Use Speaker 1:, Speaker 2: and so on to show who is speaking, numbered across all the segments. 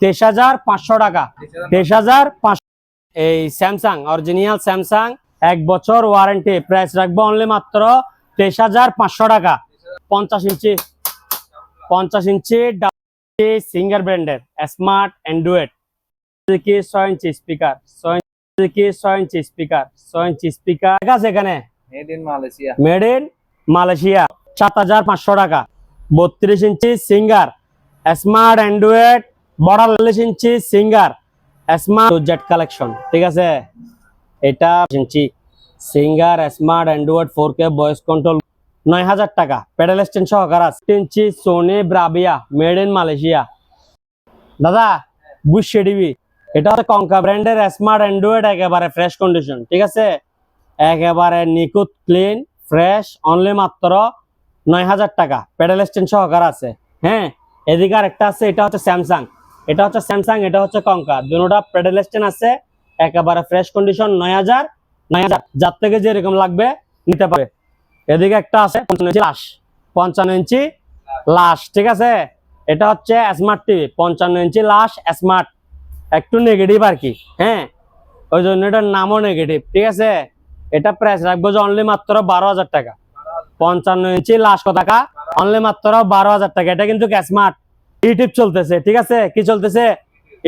Speaker 1: তেইশ হাজার পাঁচশো টাকা। তেইশ হাজার পাঁচশো। এই স্যামসাং অরিজিনাল স্যামসাং এক বছর ওয়ারেন্টি প্রাইস রাখব অনলি মাত্র তেইশ হাজার পাঁচশো টাকা। পঞ্চাশ ইঞ্চি পঞ্চাশ ইঞ্চি সিঙ্গার ব্র্যান্ডের স্মার্ট অ্যান্ড্রয়েড। কি ছয় ইঞ্চি স্পিকার ছয় কি ছয় ইঞ্চি স্পিকার ছয় ইঞ্চি স্পিকার। আছে এখানে?
Speaker 2: Made in Malaysia
Speaker 1: made in Malaysia সাত হাজার পাঁচশো টাকা। বত্রিশ inch Singer smart android বড়াল্লিশ inch Singer smart jet collection ঠিক আছে? এটা inch Singer smart android four K voice control নয় হাজার টাকা। প্যাডেল স্ট্যান্ড সহকার আছে। Inch Sony Bravia made in Malaysia দাদা, বুঝছে ডিবি এটা হচ্ছে কঙ্কা ব্র্যান্ডের স্মার্ট অ্যান্ড্রয়েড একেবারে ফ্রেশ কন্ডিশন ঠিক আছে? একেবারে নিখুঁত ক্লিন ফ্রেশ অনলি মাত্র নয় হাজার টাকা। প্যাডেল স্ট্যান্ড সহকার আছে। হ্যাঁ এদিকে আর একটা আছে, এটা হচ্ছে স্যামসাং এটা হচ্ছে স্যামসাং এটা হচ্ছে কঙ্কা দুটা প্যাডেল স্ট্যান্ড আছে, একেবারে ফ্রেশ কন্ডিশন নয় হাজার নয় হাজার। যার থেকে যেরকম লাগবে, নিতে পারে এদিকে একটা আছে, পঞ্চান্ন ইঞ্চি লাশ পঞ্চান্ন ইঞ্চি লাশ ঠিক আছে? এটা হচ্ছে স্মার্ট টিভি পঞ্চান্ন ইঞ্চি লাশ স্মার্ট একটু নেগেটিভ আর কি হ্যাঁ? ওই জন্য এটার নামও নেগেটিভ ঠিক আছে? এটা প্রাইস রাখব যে অনলি মাত্র বারো হাজার টাকা। পঞ্চান্ন ইঞ্চি লাশ টাকা? অনলি মাত্র বারো হাজার টাকা। এটা কিন্তু স্মার্ট ইউটিউব চলতেছে, ঠিক আছে? কি চলতেছে?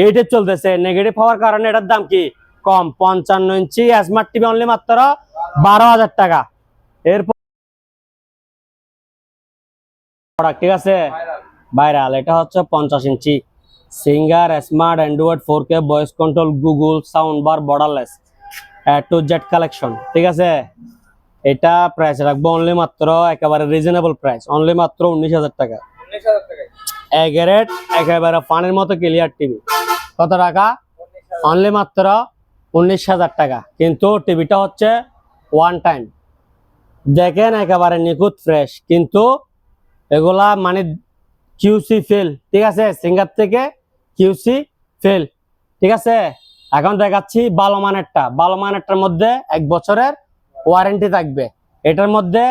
Speaker 1: ইউটিউব চলতেছে। নেগেটিভ হওয়ার কারণে এটার দাম কি? কম, পঞ্চান্ন ইঞ্চি স্মার্ট টিভি অনলি মাত্র বারো হাজার টাকা। এরপর ঠিক আছে? ভাইরাল এটা হচ্ছে পঞ্চাশ inch. Singer smart android four K voice control Google sound bar borderless two Z collection ঠিক আছে? এটা প্রাইস রাখব অনলি মাত্র একেবারে রিজনেবল প্রাইস অনলি মাত্র উনিশ হাজার টাকা।
Speaker 2: টাকায়।
Speaker 1: এগারেট একেবারে ফানের মতো ক্লিয়ার টিভি। কত টাকা? অনলি মাত্র উনিশ হাজার টাকা। কিন্তু টিভিটা হচ্ছে ওয়ান টাইম দেখেন একেবারে নিখুঁত ফ্রেশ কিন্তু এগুলা মানে কিউসি ফেল ঠিক আছে? সিঙ্গার থেকে কিউসি ফেল ঠিক আছে? এখন দেখাচ্ছি ভালো মানেরটা ভালো মানেরটার মধ্যে এক বছরের ওয়ারেন্টি থাকবে। এটার মধ্যে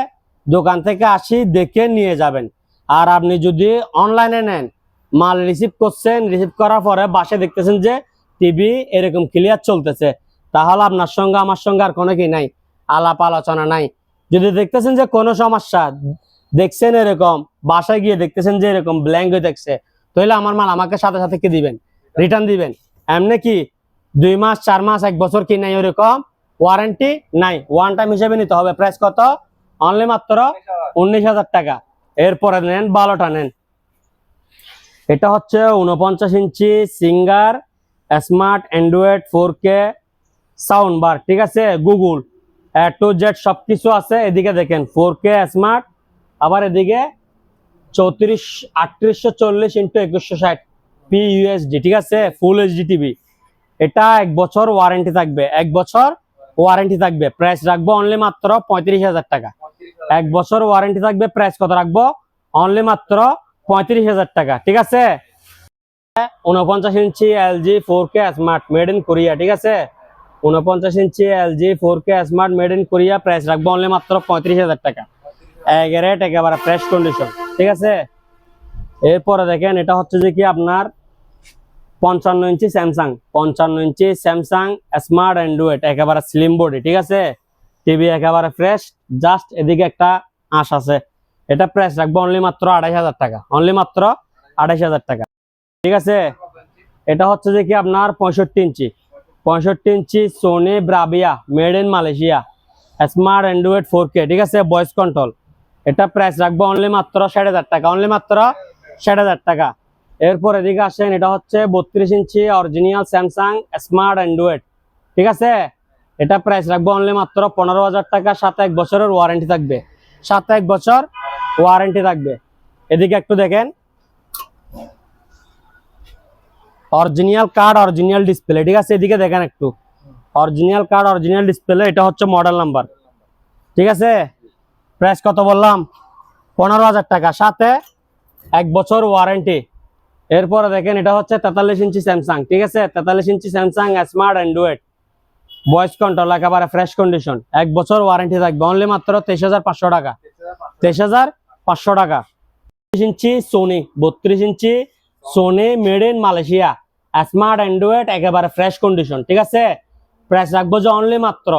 Speaker 1: দোকান থেকে আসি দেখে নিয়ে যাবেন। আর আপনি যদি অনলাইনে নেন মাল রিসিভ করছেন রিসিভ করার পরে বাসে দেখতেছেন যে টিভি এরকম ক্লিয়ার চলতেছে তাহলে আপনার সঙ্গে আমার সঙ্গে আর কোনো কি নাই আলাপ আলোচনা নাই। যদি দেখতেছেন যে কোনো সমস্যা দেখছেন এরকম বাসায় গিয়ে দেখতেছেন যে এরকম ব্ল্যাঙ্ক হয়ে দেখছে তাহলে আমার মাল আমাকে সাথে সাথে কি দিবেন? রিটার্ন দিবেন। এমনি কি দুই মাস চার মাস এক বছর কি নাই ওরকম? ওয়ারেন্টি নাই। ওয়ান টাইম হিসেবে নিতে হবে। প্রাইস কত? অনলি মাত্র উনিশ হাজার টাকা। এরপরে নেন বারোটা নেন। এটা হচ্ছে উনপঞ্চাশ inch Singer, smart android four K sound bar, ঠিক আছে? গুগল টু জেড সব কিছু আছে। এদিকে দেখেন, ফোর কে স্মার্ট, আবার এদিকে চৌত্রিশ, আটত্রিশশো চল্লিশ ইন্টু একুশশো ষাট পি ইউএসডি ঠিক আছে? Full HD TV. এটা এক বছর ওয়ারেন্টি থাকবে, এক বছর ওয়ারেন্টি থাকবে। প্রাইস রাখব অনলি মাত্র পঁয়ত্রিশ হাজার টাকা। এক বছর ওয়ারেন্টি থাকবে প্রাইস কত রাখব? অনলি মাত্র পঁয়ত্রিশ হাজার টাকা, ঠিক আছে? উনপঞ্চাশ inch LG four K smart made in Korea ঠিক আছে? উনপঞ্চাশ inch LG four K smart made in Korea price রাখব অনলি মাত্র পঁয়ত্রিশ হাজার টাকা। এগারেট একেবারে ফ্রেশ কন্ডিশন ঠিক আছে? এরপরে দেখেন, এটা হচ্ছে যে কি আপনার পঞ্চান্ন ইঞ্চি স্যামসাং পঞ্চান্ন ইঞ্চি স্যামসাং স্মার্ট অ্যান্ড্রয়েড একেবারে স্লিম বডি ঠিক আছে? টিভি একেবারে ফ্রেশ জাস্ট এদিকে একটা আঁশ আছে। এটা প্রাইস রাখব অনলি মাত্র আড়াই হাজার টাকা। অনলি মাত্র আড়াইশ হাজার টাকা। ঠিক আছে? এটা হচ্ছে কি আপনার পঁয়ষট্টি ইঞ্চি। পঁয়ষট্টি inch Sony Bravia made in Malaysia smart android four K ঠিক আছে? ভয়েস কন্ট্রোল এটা প্রাইস রাখব অনলি মাত্র ষাট হাজার টাকা। অনলি মাত্র ষাট হাজার টাকা। এরপর এদিকে আসেন, এটা হচ্ছে বত্রিশ inch original Samsung smart android ঠিক আছে? এটা প্রাইস রাখব অনলি মাত্র পনেরো হাজার টাকা সাথে এক বছরের ওয়ারেন্টি থাকবে। সাথে এক বছর ওয়ারেন্টি থাকবে। এদিকে একটু দেখেন। অরিজিনাল কার্ড অরিজিনাল ডিসপ্লে ঠিক আছে? এদিকে দেখেন একটু। অরিজিনাল কার্ড অরিজিনাল ডিসপ্লে এটা হচ্ছে মডেল নাম্বার ঠিক আছে? প্রাইস কত বললাম? পনেরো হাজার টাকা, সাথে এক বছর ওয়ারেন্টি এরপরে দেখেন, এটা হচ্ছে তেতাল্লিশ ইঞ্চি স্যামসাং ঠিক আছে? তেতাল্লিশ inch Samsung smart android voice control একেবারে ফ্রেশ কন্ডিশন এক বছর ওয়ারেন্টি থাকবে। অনলি মাত্র তেইশ হাজার পাঁচশো টাকা। তেইশ হাজার পাঁচশো টাকা। ইঞ্চি সোনি বত্রিশ inch Sony made in Malaysia smart android একেবারে ফ্রেশ কন্ডিশন ঠিক আছে? প্রাইস রাখব যে অনলি মাত্র,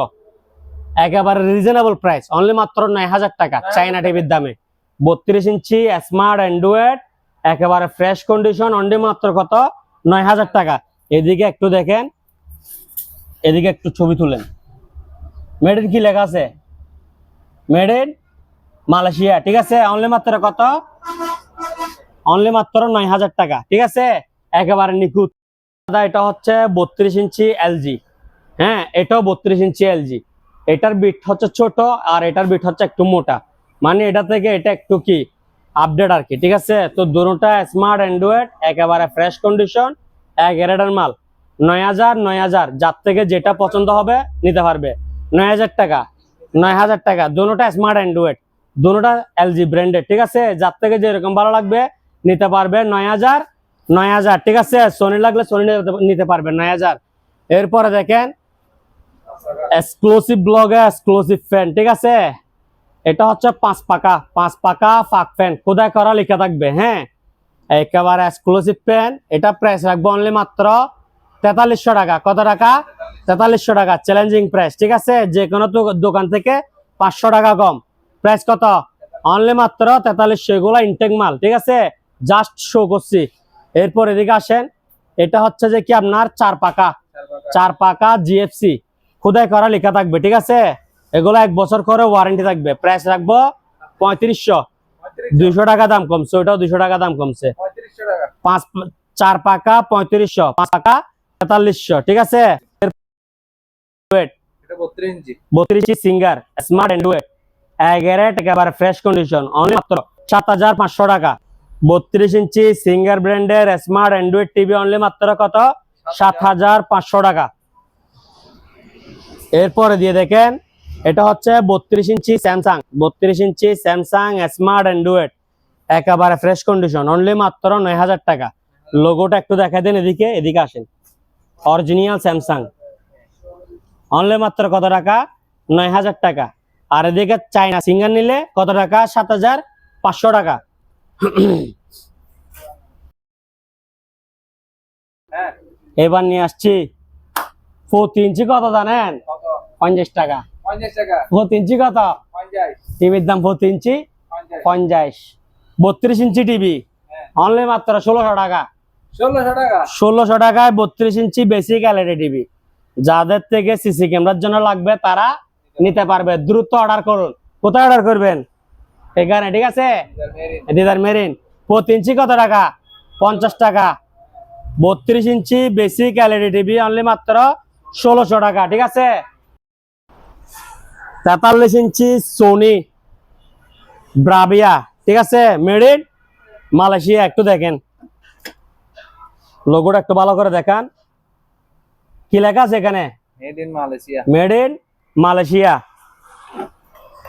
Speaker 1: একেবারে রিজনেবল প্রাইস অনলি মাত্র নয় হাজার টাকা চাইনা টিভির দামে। বত্রিশ ইঞ্চি স্মার্ট অ্যান্ড্রয়েড একেবারে ফ্রেশ কন্ডিশন অনলি মাত্র কত? নয় হাজার টাকা। এদিকে একটু দেখেন এদিকে একটু ছবি তুলেন। মেড ইন কি লেখা আছে? মেড ইন মালয়েশিয়া, ঠিক আছে? অনলি মাত্র কত? অনলি মাত্র নয় হাজার টাকা, ঠিক আছে? একেবারে নিখুঁত। দাদা, এটা হচ্ছে বত্রিশ ইঞ্চি এলজি হ্যাঁ এটাও বত্রিশ ইঞ্চি এলজি এটার বিট হচ্ছে ছোট আর এটার বিট হচ্ছে একটু মোটা। মানে এটা থেকে এটা একটু কি? আপডেট আর কি, ঠিক আছে? তো দুটোটা স্মার্ট অ্যান্ড্রয়েড একেবারে ফ্রেশ কন্ডিশন এক এরেডার মাল। নয় হাজার নয় হাজার, যার থেকে যেটা পছন্দ হবে নিতে পারবে। নয় হাজার টাকা, নয় হাজার টাকা, দুটোটা স্মার্ট অ্যান্ড্রয়েড দুটোটা এলজি ব্র্যান্ডেড ঠিক আছে? যার থেকে যেরকম ভালো লাগবে নিতে পারবে নয় হাজার নয় হাজার, ঠিক আছে? সোনি লাগলে সোনি নিতে পারবে নয় হাজার। এরপরে দেখেন এক্সক্লুসিভ ব্লগে এক্সক্লুসিভ ফ্যান ঠিক আছে? এটা হচ্ছে পাঁচ পাকা পাঁচ পাকা ফাক ফ্যান খোদাই করা লেখা থাকবে হ্যাঁ? একেবারে এক্সক্লুসিভ ফ্যান এটা প্রাইস রাখব অনলি মাত্র তেতাল্লিশশো টাকা। কত টাকা? তেতাল্লিশশো টাকা। চ্যালেঞ্জিং প্রাইস ঠিক আছে? যে কোনো দোকান থেকে পাঁচশো টাকা কম। প্রাইস কত? অনলি মাত্র তেতাল্লিশশো। এগুলো ইনটেক মাল ঠিক আছে? জাস্ট শো করছি। এরপর এদিকে আসেন। এটা হচ্ছে যে কি আপনার? চার পাকা। চার পাকা জিএফসি খুদাই করা লেখা থাকবে ঠিক আছে? এগুলো এক বছর করে ওয়ারেন্টি থাকবে। প্রাইস রাখব পঁয়ত্রিশশো। দুইশো টাকা দাম কমছে ওটাও দুইশো টাকা দাম কমছে। পাঁচ চার পাকা পঁয়ত্রিশশো। পাঁচ পাকা তেতাল্লিশশো ঠিক আছে?
Speaker 2: বত্রিশ ইঞ্চি।
Speaker 1: সিঙ্গার স্মার্ট একেবারে ফ্রেশ কন্ডিশন অনলি মাত্র সাত হাজার পাঁচশো টাকা। বত্রিশ ইঞ্চি সিঙ্গার ব্র্যান্ডের স্মার্ট অ্যান্ড্রয়েড টিভি অনলি মাত্র কত? সাত হাজার পাঁচশো টাকা। এরপরে দিয়ে দেখেন এটা হচ্ছে বত্রিশ ইঞ্চি স্যামসাং বত্রিশ ইঞ্চি স্যামসাং স্মার্ট অ্যান্ড্রয়েড একেবারে ফ্রেশ কন্ডিশন অনলি মাত্র নয় হাজার টাকা। লোগোটা একটু দেখা দেন এদিকে এদিকে আসেন। Original Samsung. অনলি মাত্র কত টাকা? নয় হাজার টাকা। আর এদিকে চাইনা সিঙ্গার নিলে কত টাকা? সাত হাজার পাঁচশো টাকা। এবার নিয়ে আসছি। প্রতি ইঞ্চি কত জানেন? পঞ্চাশ টাকা। প্রতি ইঞ্চি কত? টিভির দাম প্রতি ইঞ্চি?
Speaker 2: পঞ্চাশ।
Speaker 1: পঞ্চাশ। বত্রিশ ইঞ্চি টিভি।
Speaker 2: হ্যাঁ।
Speaker 1: অনলি মাত্র ষোলোশো টাকা।
Speaker 2: ষোলোশো
Speaker 1: টাকায় বত্রিশ ইঞ্চি বেসিক এলইডি টিভি যাদের থেকে সিসি ক্যামেরার জন্য লাগবে তারা নিতে পারবে। দ্রুত অর্ডার করুন। কোথায় অর্ডার করবেন? এখানে ঠিক আছে? দিদার মেরিন প্রতি ইঞ্চি কত টাকা? পঞ্চাশ টাকা। বত্রিশ inch basic LED TV only মাত্র ষোলোশো টাকা ঠিক আছে? তেতাল্লিশ ইঞ্চি সোনি ব্রাভিয়া ঠিক আছে? মেড ইন মালয়েশিয়া একটু দেখেন। লোগোটা একটু ভালো করে দেখান। কি লেখা আছে এখানে?
Speaker 2: Made in Malaysia
Speaker 1: made in Malaysia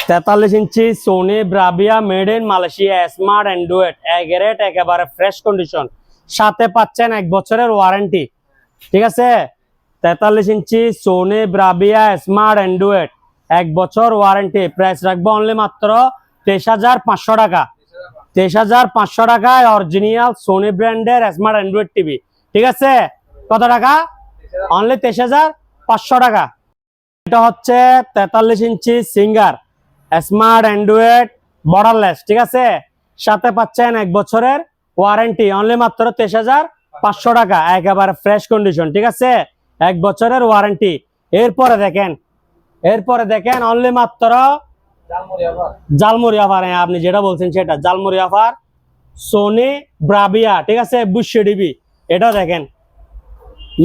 Speaker 1: তেতাল্লিশ inch Sony Bravia made in Malaysia smart android A grade একেবারে ফ্রেশ কন্ডিশন সাথে পাচ্ছেন এক বছরের ওয়ারেন্টি ঠিক আছে? তেতাল্লিশ inch Sony Bravia smart android এক বছর ওয়ারেন্টি প্রাইস রাখব অনলি মাত্র তেইশ হাজার পাঁচশো টাকা। তেইশ হাজার পাঁচশো টাকায় অরিজিনাল সোনি ব্র্যান্ডের স্মার্ট অ্যান্ড্রয়েড টিভি ঠিক আছে? কত টাকা? অনলি তেইশ হাজার পাঁচশো টাকা। এটা হচ্ছে তেতাল্লিশ inch Singer smart android borderless ঠিক আছে? সাথে পাচ্ছেন এক বছরের ওয়ারেন্টি অনলি মাত্র তেইশ হাজার পাঁচশো টাকা একেবারে ফ্রেশ কন্ডিশন ঠিক আছে? এক বছরের ওয়ারেন্টি এরপরে দেখেন এরপরে দেখেন অনলি মাত্র
Speaker 2: জালমুড়ি
Speaker 1: অফার হ্যাঁ আপনি যেটা বলছেন সেটা জালমুড়ি অফার সোনি ব্রাভিয়া ঠিক আছে? বুশো ডিবি। এটা দেখেন।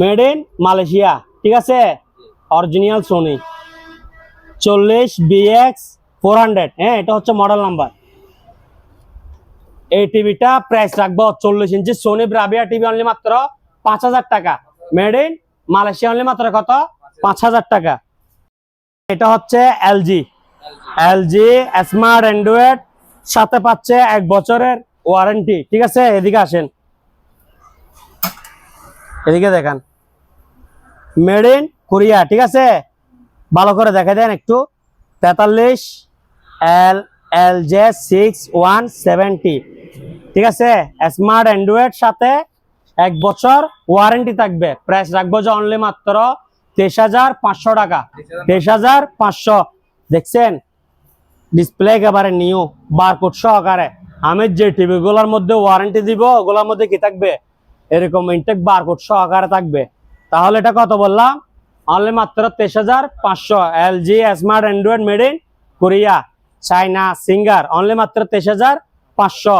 Speaker 1: মেড ইন মালয়েশিয়া ঠিক আছে? অরিজিনাল সোনি চল্লিশ বিএক্স ফোর হান্ড্রেড হ্যাঁ এটা হচ্ছে মডেল নাম্বার এই টিভিটা প্রাইস রাখব চল্লিশ inch Sony Bravia TV only মাত্র পাঁচ হাজার টাকা। মেড ইন মালয়েশিয়া অনলি মাত্র কত? পাঁচ হাজার টাকা। এটা হচ্ছে এলজি এলজি স্মার্ট অ্যান্ড্রয়েড সাথে পাচ্ছে এক বছরের ওয়ারেন্টি ঠিক আছে? এদিকে আসেন। এদিকে দেখান। মেড ইন কোরিয়া ঠিক আছে? ভালো করে দেখা দেন একটু। তেতাল্লিশ L L J six one seventy ঠিক আছে? স্মার্ট অ্যান্ড্রয়েড সাথে এক বছর ওয়ারেন্টি থাকবে। প্রাইস রাখব যে অনলি মাত্র তেইশ হাজার পাঁচশো টাকা। তেইশ হাজার পাঁচশো। দেখছেন? ডিসপ্লে একেবারে নিউ বার বারকোড সহকারে। আমি যে টিভি গুলোর মধ্যে ওয়ারেন্টি দিব, ওগুলোর মধ্যে কি থাকবে? এরকম ইনটেক বারকোড সহকারে থাকবে। তাহলে এটা কত বললাম? অনলি মাত্র তেইশ হাজার পাঁচশো L LG smart android made in Korea China Singer only মাত্র তেইশ হাজার পাঁচশো।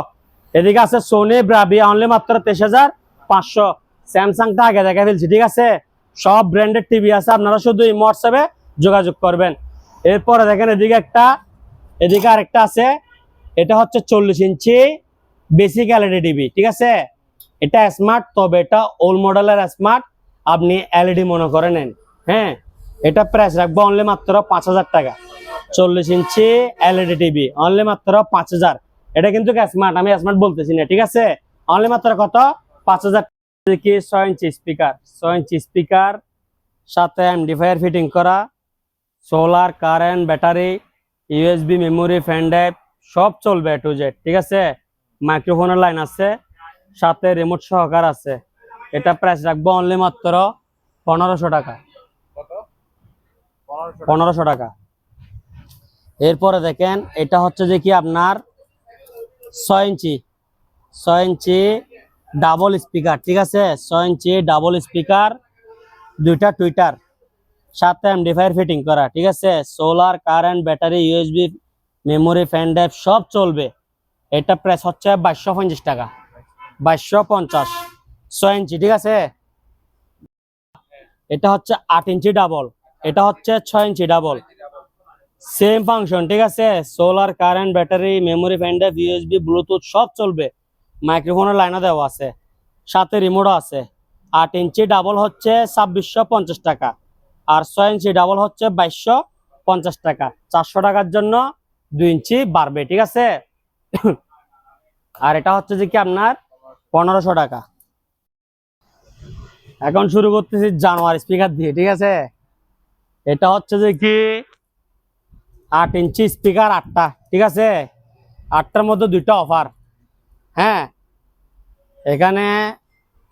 Speaker 1: এদিকে আছে সোনি ব্রাভিয়া অনলি মাত্র তেইশ হাজার পাঁচশো। স্যামসাংটা আগে দেখা ফেলছি, ঠিক আছে? সব ব্র্যান্ডের টিভি আছে, আপনারা শুধু এই হোয়াটসঅ্যাপে যোগাযোগ করবেন। এরপরে দেখেন এদিকে একটা, এদিকে আরেকটা আছে, এটা হচ্ছে চল্লিশ ইঞ্চি বেসিক এলইডি টিভি ঠিক আছে? এটা স্মার্ট তবে এটা ওল্ড মডেলের স্মার্ট আপনি এলইডি মনে করে নেন। হ্যাঁ এটা প্রাইস রাখব অনলি মাত্র পাঁচ হাজার টাকা। চল্লিশ ইঞ্চি এলইডি টিভি অনলি মাত্র পাঁচ হাজার। এটা কিন্তু স্মার্ট আমি স্মার্ট বলতেছি না, ঠিক আছে? অনলি মাত্র কত? পাঁচ হাজার কি ছয় ইঞ্চি স্পিকার ছয় ইঞ্চি স্পিকার সাথে এমডিফায়ার ফিটিং করা solar current battery USB memory pen drive সব চলবে টু জেড ঠিক আছে? মাইক্রোফোনের লাইন আছে। সাথে রিমোট সহকার আছে। এটা প্রাইস রাখব অনলি মাত্র পনেরোশো টাকা। পনেরোশো টাকা। এরপরে দেখেন এটা হচ্ছে যে কি আপনার ছয় ইঞ্চি। ছয় ইঞ্চি ডাবল স্পিকার ঠিক আছে? ছয় ইঞ্চি ডাবল স্পিকার দুইটা টুইটার সাথে এমডিফায়ার ফিটিং করা ঠিক আছে? Solar current battery USB memory pen drive সব চলবে। এটা প্রাইস হচ্ছে বাইশশো পঞ্চাশ টাকা। বাইশশো পঞ্চাশ। ছয় ইঞ্চি, ঠিক আছে? এটা হচ্ছে আট ইঞ্চি ডাবল এটা হচ্ছে ছয় ইঞ্চি ডাবল সেম ফাংশন ঠিক আছে? Solar current battery memory pen drive USB Bluetooth সব চলবে। মাইক্রোফোনের লাইনও দেওয়া আছে। সাথে রিমোটও আছে। আট ইঞ্চি ডাবল হচ্ছে ছাব্বিশশো পঞ্চাশ টাকা। আর ছয় ইঞ্চি ডাবল হচ্ছে বাইশশো পঞ্চাশ টাকা। চারশো টাকার জন্য দুই ইঞ্চি বাড়বে, ঠিক আছে? আর এটা হচ্ছে যে কি আপনার? পনেরোশো টাকা। এখন শুরু করতেছি জানুয়ারি স্পিকার দিয়ে, ঠিক আছে? এটা হচ্ছে যে কি? আট ইঞ্চি স্পিকার আটটা, ঠিক আছে? আটটার মধ্যে দুইটা অফার হ্যাঁ? এখানে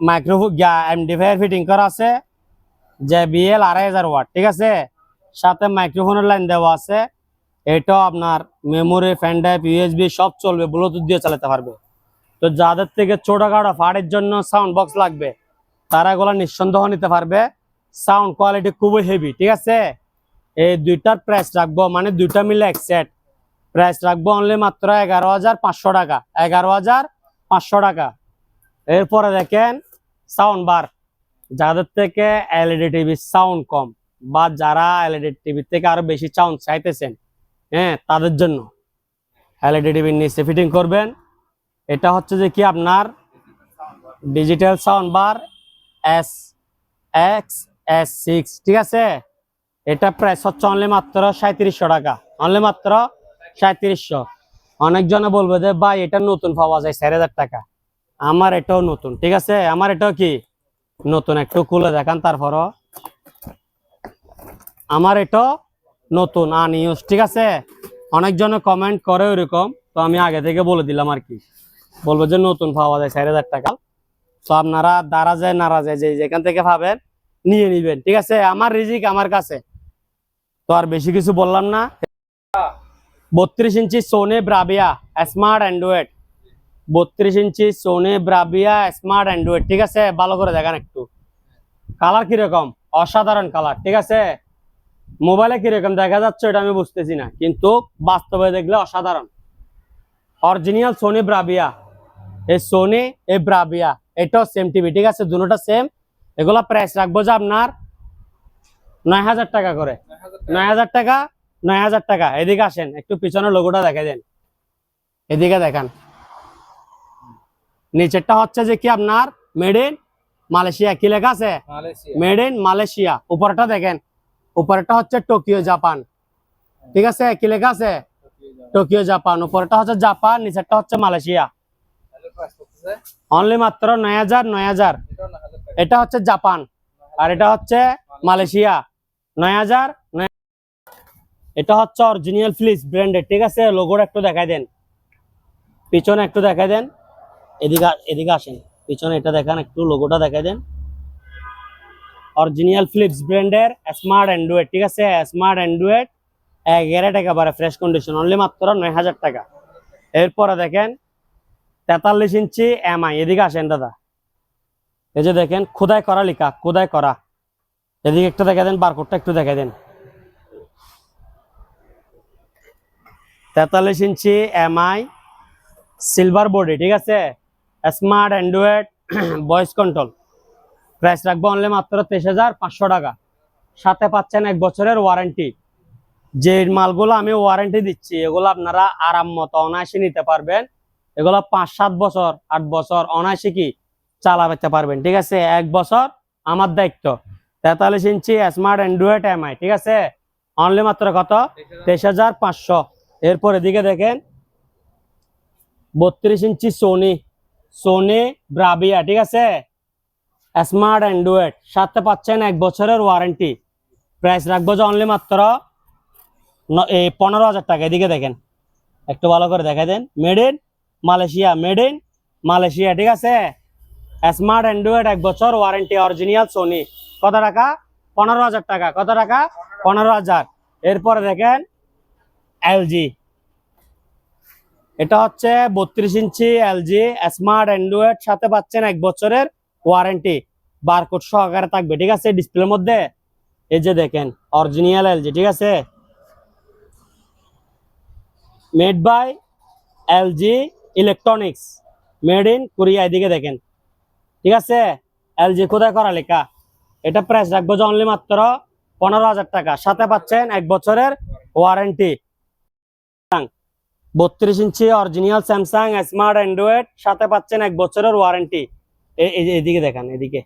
Speaker 1: মাইক্রোফোন এমডিফায়ার ফিটিং করা আছে যে বিএল আড়াই হাজার ওয়াট ঠিক আছে? সাথে মাইক্রোফোনের লাইন দেওয়া আছে। এটাও আপনার মেমোরি ফ্যান ড্রাইভ ইউএসবি সব চলবে ব্লুটুথ দিয়ে চালাতে পারবে। তো যাদের থেকে ছোটখাটো ফাড়ের জন্য সাউন্ড বক্স লাগবে, তারা এগুলো নিঃসন্দেহ নিতে পারবে। সাউন্ড কোয়ালিটি খুবই হেভি ঠিক আছে? এই দুইটার প্রাইস রাখব মানে দুইটা মিলে এক সেট প্রাইস রাখব অনলি মাত্র এগারো হাজার পাঁচশো টাকা, এগারো হাজার পাঁচশো টাকা। এরপরে দেখেন সাউন্ড বার যাদের থেকে এলইডি টিভির সাউন্ড কম বা যারা এলইডি টিভি থেকে আরও বেশি সাউন্ড চাইতেছেন হ্যাঁ তাদের জন্য এলইডি টিভির নিচে ফিটিং করবেন। এটা হচ্ছে যে কি আপনার digital sound bar S X S six ঠিক আছে? এটা প্রাইস হচ্ছে অনলি মাত্র সাঁত্রিশশো টাকা। অনলি মাত্র সাঁত্রিশশো অনেকজনে বলবে যে, ভাই, এটা নতুন পাওয়া যায়, চার হাজার টাকা। আমার এটাও নতুন, ঠিক আছে? আমার এটাও কি? নতুন, একটু খুলে দেখান তারপরও। আমার এটাও নতুন আনইউজ ঠিক আছে? অনেকজনে কমেন্ট করে ওইরকম, তো আমি আগে থেকে বলে দিলাম আর কি। বলব যে নতুন পাওয়া যায় চার হাজার টাকা। তো আপনারা দাঁড়া যায়, নারা যায়, যে যেখান থেকে পাবেন, নিয়ে নিবেন, ঠিক আছে? আমার রিজিক আমার কাছে। তো আর বেশি কিছু বললাম না। বত্রিশ ইঞ্চি সোনে ব্রাবিয়া স্মার্ট অ্যান্ড্রয়েড বত্রিশ ইঞ্চি সোনে ব্রাবিয়া স্মার্ট অ্যান্ড্রয়েড ঠিক আছে? ভালো করে দেখান একটু। কালার কীরকম? অসাধারণ কালার ঠিক আছে? মোবাইলে কীরকম দেখা যাচ্ছে এটা আমি বুঝতেছি না, কিন্তু বাস্তবে দেখলে অসাধারণ। অরিজিনাল সোনি ব্রাবিয়া এই সোনি এই ব্রাবিয়া এটাও সেম টিভি ঠিক আছে? দুটোটা সেম এগুলা প্রাইস রাখব যে আপনার নয় হাজার টাকা করে। নয় হাজার টাকা নয় হাজার টাকা। এদিকে আসেন একটু পিছনের লোগোটা দেখে দেন। এদিকে দেখান। নিচেরটা হচ্ছে যে কি আপনার? Made in Malaysia. কি লেখা আছে? Made in Malaysia. উপরটা দেখেন। উপরটা হচ্ছে টোকিও জাপান ঠিক আছে? কি লেখা আছে? টোকিও জাপান উপরটা হচ্ছে জাপান নিচেরটা হচ্ছে মালয়েশিয়া। অনলি মাত্র নয় হাজার নয় হাজার।
Speaker 2: টাকা
Speaker 1: এটা হচ্ছে জাপান। আর এটা হচ্ছে মালয়েশিয়া। নয় হাজার এটা হচ্ছে অরিজিনাল ফ্লিস ব্র্যান্ডেড ঠিক আছে লোগোটা একটু দেখাই দেন। পিছনে একটু দেখাই দেন। এদিকে এদিকে আসেন। পিছনে এটা দেখান, একটু লোগোটা দেখাই দেন। অরিজিনাল ফিলিপস ব্র্যান্ডের স্মার্ট অ্যান্ড্রয়েড। ঠিক আছে, স্মার্ট অ্যান্ড্রয়েড। এগারো একেবারে ফ্রেশ কন্ডিশন অনলি মাত্র নয় হাজার টাকা। এরপরে দেখেন তেতাল্লিশ ইঞ্চি এমআই এদিকে আসেন দাদা। এই যে দেখেন, খোদাই করা লেখা, খোদাই করা। এদিকে একটু দেখা দেন, বারকোডটা একটু দেখা দেন। তেতাল্লিশ ইঞ্চি এমআই সিলভার বডি ঠিক আছে? Smart android voice control price রাখব অনলি মাত্র তেইশ হাজার পাঁচশো টাকা। সাথে পাচ্ছেন এক বছরের ওয়ারেন্টি যে মালগুলো আমি ওয়ারেন্টি দিচ্ছি, এগুলো আপনারা আরাম মতো অনায়াসে নিতে পারবেন। এগুলো পাঁচ, সাত বছর, আট বছর অনায়াসে কি চালাতে পারবেন, ঠিক আছে? এক বছর আমার দায়িত্ব। তেতাল্লিশ ইঞ্চি স্মার্ট অ্যান্ড্রয়েড এমআই ঠিক আছে? অনলি মাত্র কত? তেইশ হাজার পাঁচশো। এরপর এদিকে দেখেন, বত্রিশ ইঞ্চি সোনি সোনি ব্রাবিয়া ঠিক আছে? স্মার্ট অ্যান্ড্রয়েড সাথে পাচ্ছেন এক বছরের ওয়ারেন্টি প্রাইস রাখব যে অনলি মাত্র এই পনেরো হাজার টাকা। এদিকে দেখেন, একটু ভালো করে দেখা দেন। Made in Malaysia made in Malaysia, ঠিক আছে? স্মার্ট অ্যান্ড্রয়েড এক বছর ওয়ারেন্টি অরিজিনাল সোনি কত টাকা? পনেরো হাজার টাকা। কত টাকা? পনেরো হাজার। এরপরে দেখেন এলজি এটা হচ্ছে বত্রিশ ইঞ্চি এলজি স্মার্ট অ্যান্ড্রয়েড সাথে পাচ্ছেন এক বছরের ওয়ারেন্টি বারকোড সহকারে থাকবে, ঠিক আছে? ডিসপ্লের মধ্যে। এই যে দেখেন অরিজিনাল এলজি ঠিক আছে? Made by LG electronics made in Korea এদিকে দেখেন। ঠিক আছে? এলজি কোথায় করা লেখা? এটা প্রাইস রাখব যে অনলি মাত্র পনেরো হাজার টাকা। সাথে পাচ্ছেন এক বছরের ওয়ারেন্টি বত্রিশ inch original Samsung smart android সাথে পাচ্ছেন এক বছরের ওয়ারেন্টি এদিকে দেখান, এদিকে।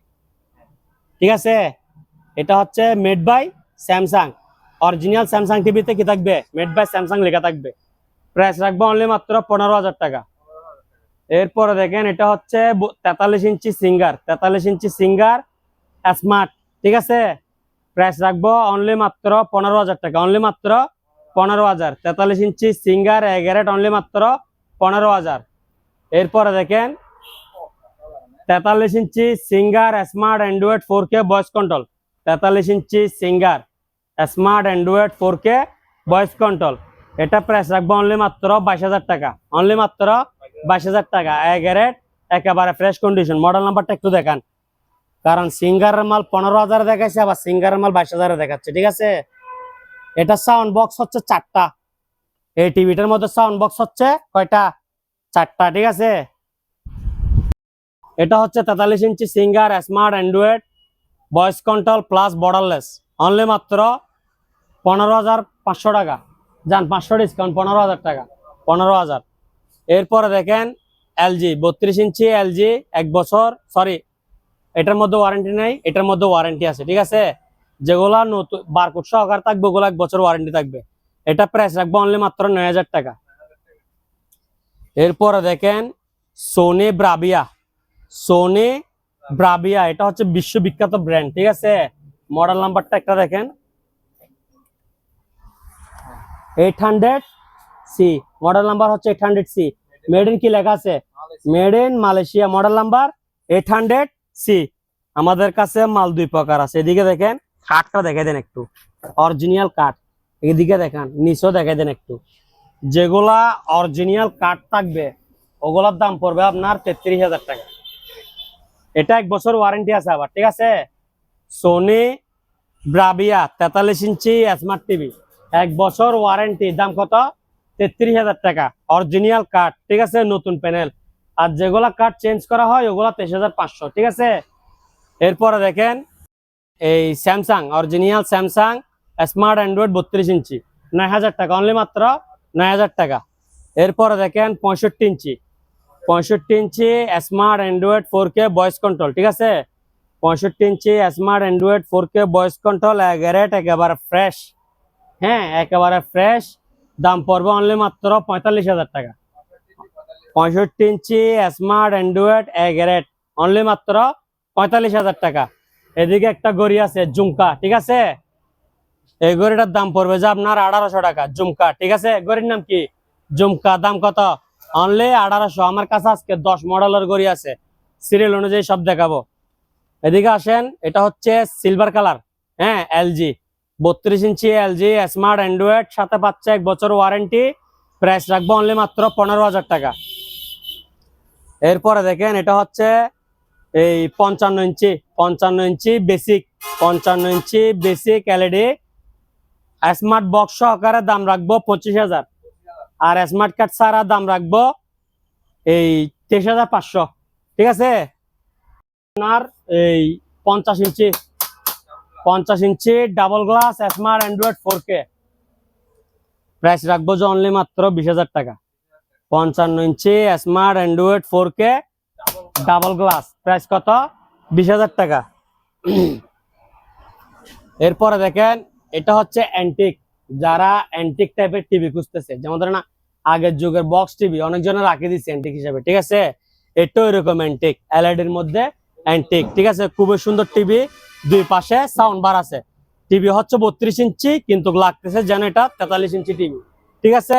Speaker 1: ঠিক আছে? এটা হচ্ছে made by Samsung original Samsung টিভিতে কি থাকবে? মেড বাই স্যামসাং লেখা থাকবে। প্রাইস রাখব অনলি মাত্র পনেরো হাজার টাকা। এরপরে দেখেন, এটা হচ্ছে তেতাল্লিশ ইঞ্চি সিঙ্গার, তেতাল্লিশ ইঞ্চি সিঙ্গার স্মার্ট ঠিক আছে? প্রাইস রাখব অনলি মাত্র পনেরো হাজার টাকা অনলি মাত্র পনেরো হাজার। তেতাল্লিশ ইঞ্চি সিঙ্গার এগারেট অনলি মাত্র পনেরো হাজার। এরপরে দেখেন, তেতাল্লিশ inch Singer smart android four K voice control তেতাল্লিশ inch Singer smart android four K voice control এটা প্রাইস রাখব অনলি মাত্র বাইশ হাজার টাকা অনলি মাত্র বাইশ হাজার টাকা। এগারেট একেবারে ফ্রেশ কন্ডিশন মডেল নাম্বারটা একটু দেখান। কারণ সিঙ্গারের মাল পনেরো হাজারে দেখাচ্ছে আবার সিঙ্গারের মাল বাইশ হাজারে দেখাচ্ছে, ঠিক আছে? এটা সাউন্ড বক্স হচ্ছে চারটা। এই টিভিটার মধ্যে সাউন্ড বক্স হচ্ছে কয়টা? চারটা, ঠিক আছে? এটা হচ্ছে তেতাল্লিশ inch Singer smart android voice control plus borderless only মাত্র পনেরো হাজার পাঁচশো টাকা। যান, পাঁচশো ডিসকাউন্ট পনেরো হাজার টাকা। পনেরো হাজার। এরপরে দেখেন এলজি বত্রিশ ইঞ্চি এলজি এক বছর সরি এটার মধ্যে ওয়ারেন্টি নেই, এটার মধ্যে ওয়ারেন্টি আছে, ঠিক আছে? যেগুলা নতুন বারকোড সহকার থাকবে, ওগুলো এক বছর ওয়ারেন্টি থাকবে। এটা প্রাইস রাখব অনলি মাত্র নয় হাজার টাকা। এরপরে দেখেন সোনি ব্রাবিয়া সোনি ব্রাবিয়া এটা হচ্ছে বিশ্ববিখ্যাত ব্র্যান্ড ঠিক আছে? মডেল নাম্বারটা একটা দেখেন। Eight hundred C model number হচ্ছে eight hundred C made in কি লেখা আছে? Made in Malaysia model number eight hundred C আমাদের কাছে মাল দুই প্রকার আছে। এদিকে দেখেন, কাঠটা দেখে দেন একটু। অরিজিনাল কাঠ। এদিকে দেখেন, নিচেও দেখে দেন একটু। যেগুলা অরিজিনাল কাঠ থাকবে, ওগুলার দাম পড়বে আপনার তেত্রিশ হাজার টাকা। এটা এক বছর ওয়ারেন্টি আছে আবার, ঠিক আছে? সোনি ব্রাবিয়া তেতাল্লিশ ইঞ্চি স্মার্ট টিভি এক বছর ওয়ারেন্টি দাম কত? তেত্রিশ হাজার টাকা। অরিজিনাল কাঠ ঠিক আছে? নতুন প্যানেল আর যেগুলা কাঠ চেঞ্জ করা হয়, ওগুলা তেইশ হাজার পাঁচশো, ঠিক আছে? এরপরে দেখেন, এই Samsung original Samsung smart android বত্রিশ ইঞ্চি, নয় হাজার টাকা অনলি মাত্র নয় হাজার টাকা। এরপরে দেখেন, পঁয়ষট্টি ইঞ্চি পঁয়ষট্টি inch smart android four K voice control ঠিক আছে? পঁয়ষট্টি inch smart android four K voice control A grade একেবারে ফ্রেশ হ্যাঁ একেবারে ফ্রেশ দাম পড়বে অনলি মাত্র পঁয়তাল্লিশ হাজার টাকা। পঁয়ষট্টি inch smart android A grade only মাত্র পঁয়তাল্লিশ হাজার টাকা। এদিকে একটা গড়ি আছে, জুমকা, ঠিক আছে? এই গড়িটার দাম পড়বে যে আপনার আঠারোশো টাকা, জুমকা, ঠিক আছে? গড়ির নাম কি? জুমকা, দাম কত? অনলি আঠারোশো। আমার কাছে আজকে দশ মডেলের গড়ি আছে সিরিয়াল অনুযায়ী সব দেখাবো। এদিকে আসেন, এটা হচ্ছে সিলভার কালার হ্যাঁ এলজি বত্রিশ ইঞ্চি এলজি স্মার্ট অ্যান্ড্রয়েড সাথে পাচ্ছে এক বছর ওয়ারেন্টি প্রাইস রাখব অনলি মাত্র পনেরো হাজার টাকা। এরপরে দেখেন, এটা হচ্ছে এই পঞ্চান্ন ইঞ্চি পঞ্চান্ন ইঞ্চি বেসিক পঞ্চান্ন inch basic LED smart box সহকারে দাম রাখব পঁচিশ হাজার। আর স্মার্ট কার্ড ছাড়া দাম রাখব এই তেইশ হাজার পাঁচশো। ঠিক আছে? আপনার এই পঞ্চাশ ইঞ্চি পঞ্চাশ inch double glass smart android four K price রাখব যে অনলি মাত্র বিশ হাজার টাকা। পঞ্চান্ন inch smart android four K double glass. Price কত? বিশ হাজার টাকা। এরপরে দেখেন, এটা হচ্ছে অ্যান্টিক যারা অ্যান্টিক টাইপের টিভি খুঁজতেছে, যেমন ধরেন আগের যুগের বক্স টিভি অনেকজনে রাখে দিচ্ছে অ্যান্টিক হিসাবে, ঠিক আছে? এটাও এরকম অ্যান্টিক এলইডির মধ্যে অ্যান্টিক ঠিক আছে? খুবই সুন্দর টিভি দুই পাশে সাউন্ড বার আছে। টিভি হচ্ছে বত্রিশ ইঞ্চি, কিন্তু লাগতেছে যেন এটা তেতাল্লিশ ইঞ্চি টিভি ঠিক আছে?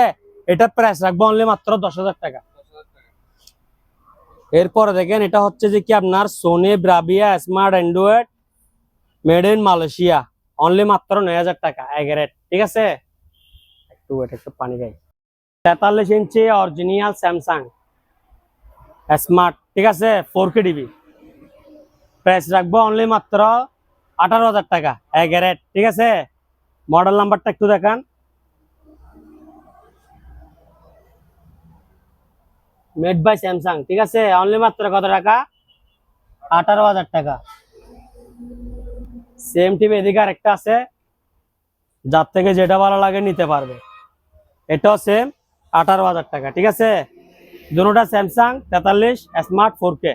Speaker 1: এটা প্রাইস রাখব অনলি মাত্র দশ হাজার টাকা। এরপরে দেখেন, এটা হচ্ছে যে কি আপনার Sony Bravia smart android made in Malaysia only মাত্র নয় হাজার টাকা এগারেট ঠিক আছে? একটু একটু পানি খাই। তেতাল্লিশ ইঞ্চি অরিজিনাল স্যামসাং স্মার্ট ঠিক আছে? ফোর কে ডিবি প্রাইস রাখব অনলি মাত্র আঠারো হাজার টাকা এগারেট ঠিক আছে? মডেল নাম্বারটা একটু দেখান। মেড বাই স্যামসাং ঠিক আছে? অনলি মাত্র কত টাকা? আঠারো হাজার টাকা। সেম টিভি এদিকে আরেকটা আছে, যার থেকে যেটা ভালো লাগে নিতে পারবে। এটাও সেম আঠারো হাজার টাকা, ঠিক আছে? দুটোটা স্যামসাং তেতাল্লিশ স্মার্ট ফোর কে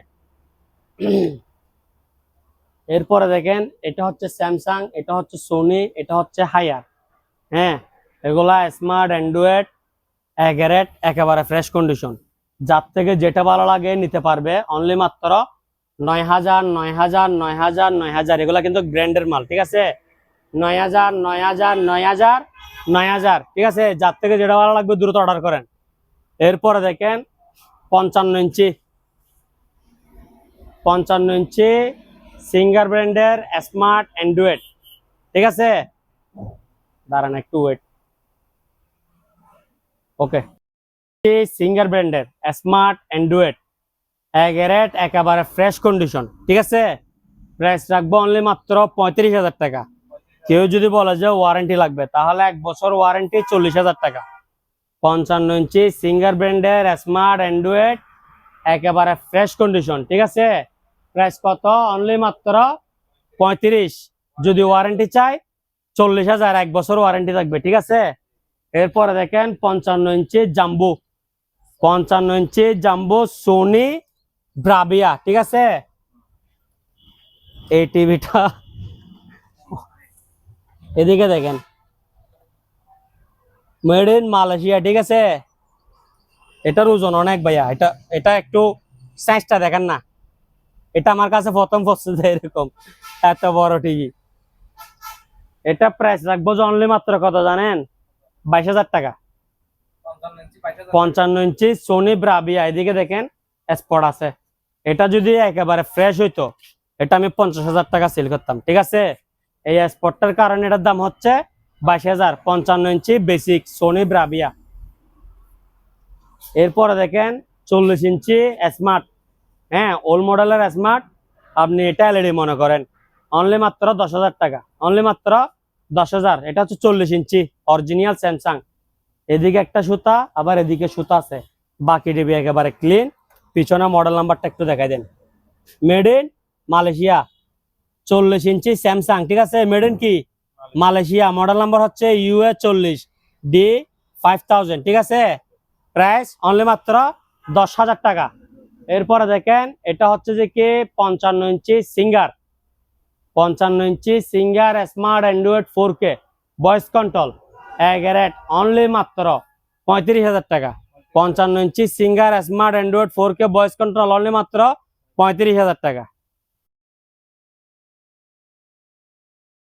Speaker 1: এরপরে দেখেন, এটা হচ্ছে স্যামসাং, এটা হচ্ছে সোনি, এটা হচ্ছে হায়ার। হ্যাঁ এগুলা স্মার্ট অ্যান্ড্রয়েড এগারেট একেবারে ফ্রেশ কন্ডিশন যার থেকে যেটা ভালো লাগে নিতে পারবে অনলি মাত্র নয় হাজার নয় হাজার নয় হাজার নয় হাজার। এগুলা কিন্তু ব্র্যান্ডের মাল, ঠিক আছে? নয় হাজার নয় হাজার নয় হাজার নয় হাজার, ঠিক আছে? যার থেকে যেটা ভালো লাগবে, দ্রুত অর্ডার করেন। এরপরে দেখেন, পঞ্চান্ন ইঞ্চি পঞ্চান্ন ইঞ্চি সিঙ্গার ব্র্যান্ডের স্মার্ট অ্যান্ড্রয়েড ঠিক আছে? দাঁড়ান একটু ওয়েট ওকে সিঙ্গার ব্র্যান্ডের স্মার্ট অ্যান্ড্রয়েড এগারেট একেবারে ফ্রেশ কন্ডিশন ঠিক আছে? প্রাইস রাখব অনলি মাত্র পঁয়ত্রিশ হাজার টাকা। কেউ যদি বলে যে ওয়ারেন্টি লাগবে, তাহলে এক বছর ওয়ারেন্টি চল্লিশ হাজার টাকা। পঞ্চান্ন ইঞ্চি সিঙ্গার ব্র্যান্ডের স্মার্ট অ্যান্ড্রয়েড একেবারে ফ্রেশ কন্ডিশন ঠিক আছে? প্রাইস কত? অনলি মাত্র পঁয়ত্রিশ। যদি ওয়ারেন্টি চাই, চল্লিশ হাজার, এক বছর ওয়ারেন্টি থাকবে, ঠিক আছে? এরপরে দেখেন পঞ্চান্ন ইঞ্চি জাম্বু। পঞ্চান্ন ইঞ্চি জাম্বো সোনি ব্রাভিয়া ঠিক আছে? এই টিভিটা এদিকে দেখেন। মেড ইন মালয়েশিয়া ঠিক আছে? এটার ওজন অনেক ভাইয়া। এটা এটা একটু সাইজটা দেখেন না। এটা আমার কাছে প্রথম পছন্দ, এরকম। এত বড় টিভি এটা প্রাইস রাখব অনলি মাত্র কত জানেন? বাইশ হাজার টাকা।
Speaker 2: পঞ্চান্ন ইঞ্চি
Speaker 1: সোনি ব্রাভিয়া এদিকে দেখেন স্পট আছে। এটা যদি একেবারে ফ্রেশ হইতো, এটা আমি পঞ্চাশ হাজার টাকা সেল করতাম, ঠিক আছে? এই স্পটটার কারণে এটার দাম হচ্ছে বাইশ হাজার, পঞ্চান্ন ইঞ্চি বেসিক সোনি ব্রাবিয়া এরপরে দেখেন, চল্লিশ ইঞ্চি স্মার্ট হ্যাঁ ওল্ড মডেলের স্মার্ট আপনি এটা এলইডি মনে করেন। অনলি মাত্র দশ হাজার টাকা। অনলি মাত্র দশ হাজার। এটা হচ্ছে চল্লিশ ইঞ্চি অরিজিনাল স্যামসাং এদিকে একটা সুতা আবার এদিকে সুতা আছে। বাকি ডিবি একেবারে ক্লিন পিছনে মডেল নাম্বারটা একটু দেখাই দেন। Made in Malaysia. চল্লিশ ইঞ্চি স্যামসাং ঠিক আছে? মেড ইন কি? মালয়েশিয়া। মডেল নাম্বার হচ্ছে ইউএ চল্লিশ ডি ফাইভ ঠিক আছে? প্রাইস অনলি মাত্র দশ হাজার টাকা। এরপরে দেখেন, এটা হচ্ছে যে কে? পঞ্চান্ন ইঞ্চি সিঙ্গার। পঞ্চান্ন ইঞ্চি Singer smart Android four K voice control এগারেট only মাত্র পঁয়ত্রিশ হাজার টাকা। পঞ্চান্ন ইঞ্চি Singer smart Android four K voice control only মাত্র পঁয়ত্রিশ হাজার টাকা।